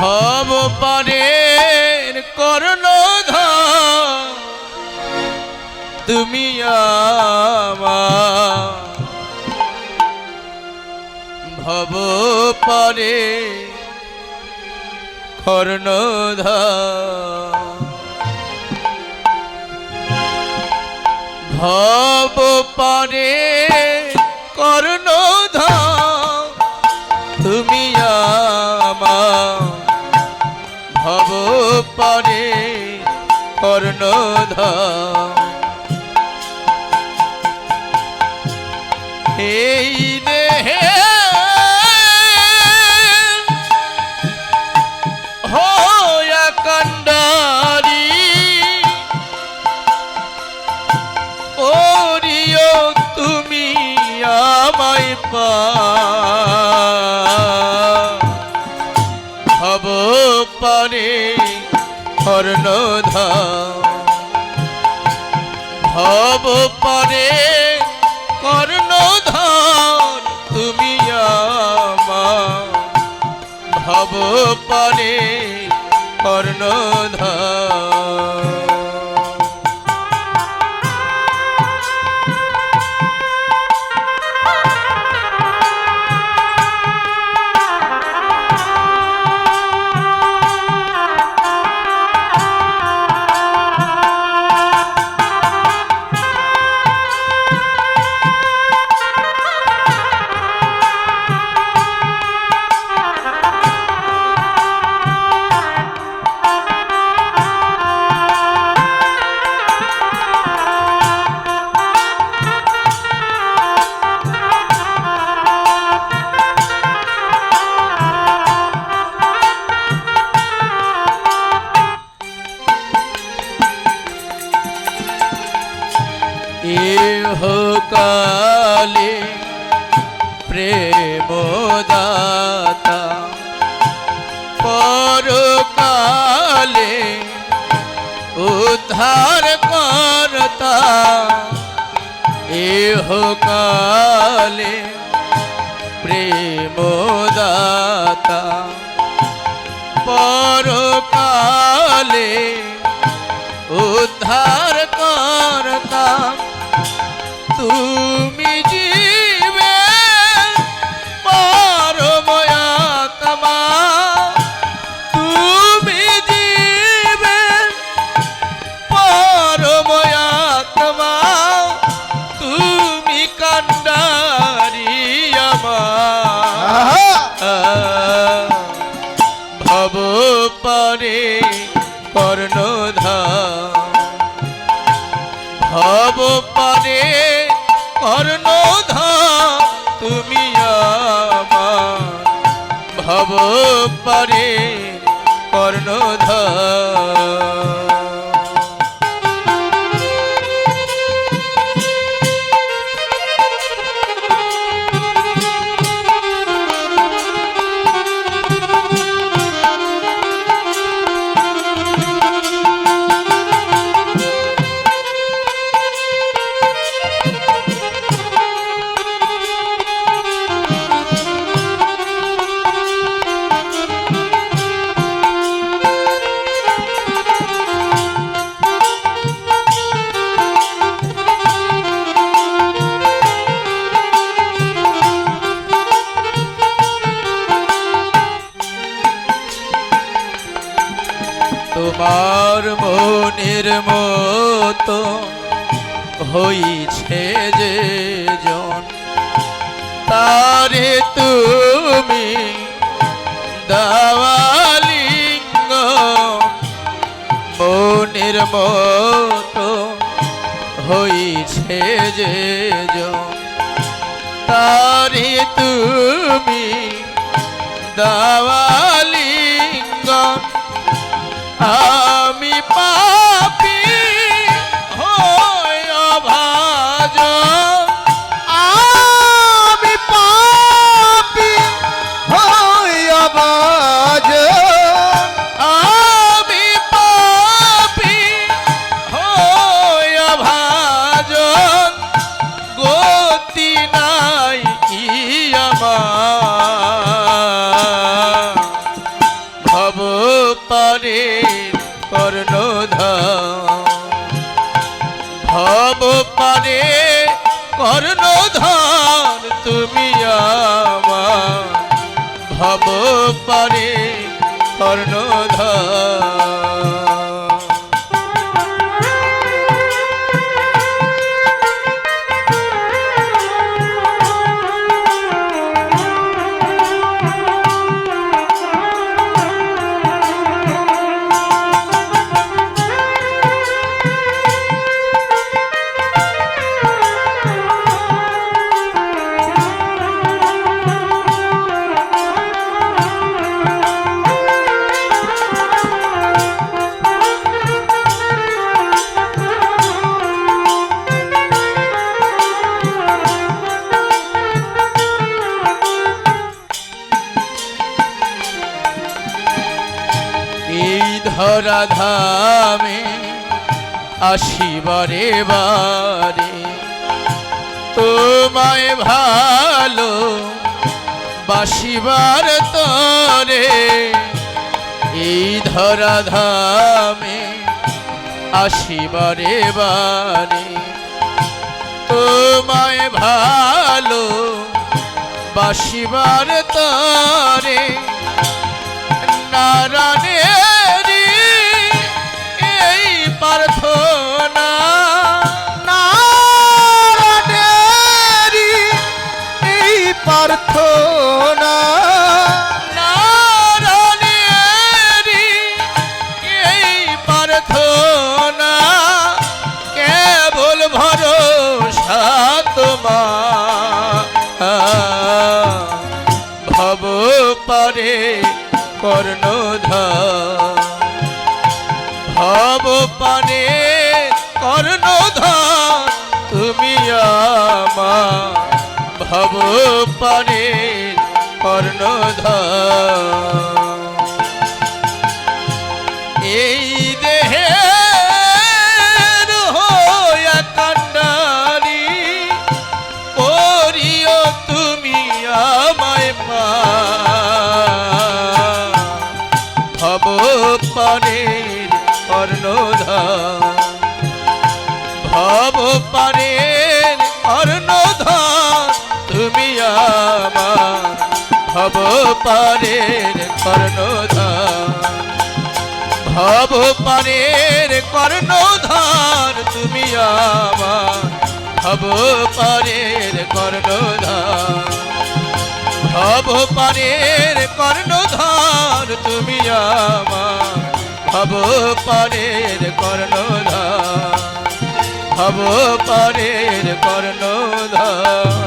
ভব পারের কর্ণ তুমি ভব পারে কর্ণধর ভব পারে কর্ণধর তুমি ভব পারে কর্ণধর এই দেহে তুমি আমায় পারে কর্ণধ ভব পারে কর্ণধর তুমি আমার। ভব পারে কর্ণধর এহ কালে প্রেমদাতা পরকালে উদ্ধার করতা এহ কালে প্রেমদাতা পরকালে উদ্ধার করতা তুমি জীবে পরময়াত্মা তুমি জীবে পরময়াত্মা তুমি কান্ডারি আমার। ভব পরে কর্ণধা ভব পরে কর্ণধা তুমি আমার ভব পরে কর্ণধা মতো হইছে যে জন। তারে তুমি দাওয়ালিঙ্গ মনের মতো হইছে যে জন। তারে তুমি দাওয়ালিঙ্গ আমি পাপি পারে কর্ণধার ধরা ধামে আসিবারে বারে। তোমায় ভালো বাসিবার তরে এই ধরা ধামে আসিবারে বারে। তোমায় ভালো বাসিবার তরে পারে কর্ণধার। ভব কর্ণধ তুমি আমার ভব পানে কর্ণধার। ভব পারের কর্ণধার ভব পারের কর্ণধার তুমি আমার ভব পারের কর্ণধার ভব পারের কর্ণধার তুমি আমার ভব পারের কর্ণধার ভব পারের কর্ণধার তুমি আমার। ভব পারের কর্ণধার ভব পারের কর্ণধার।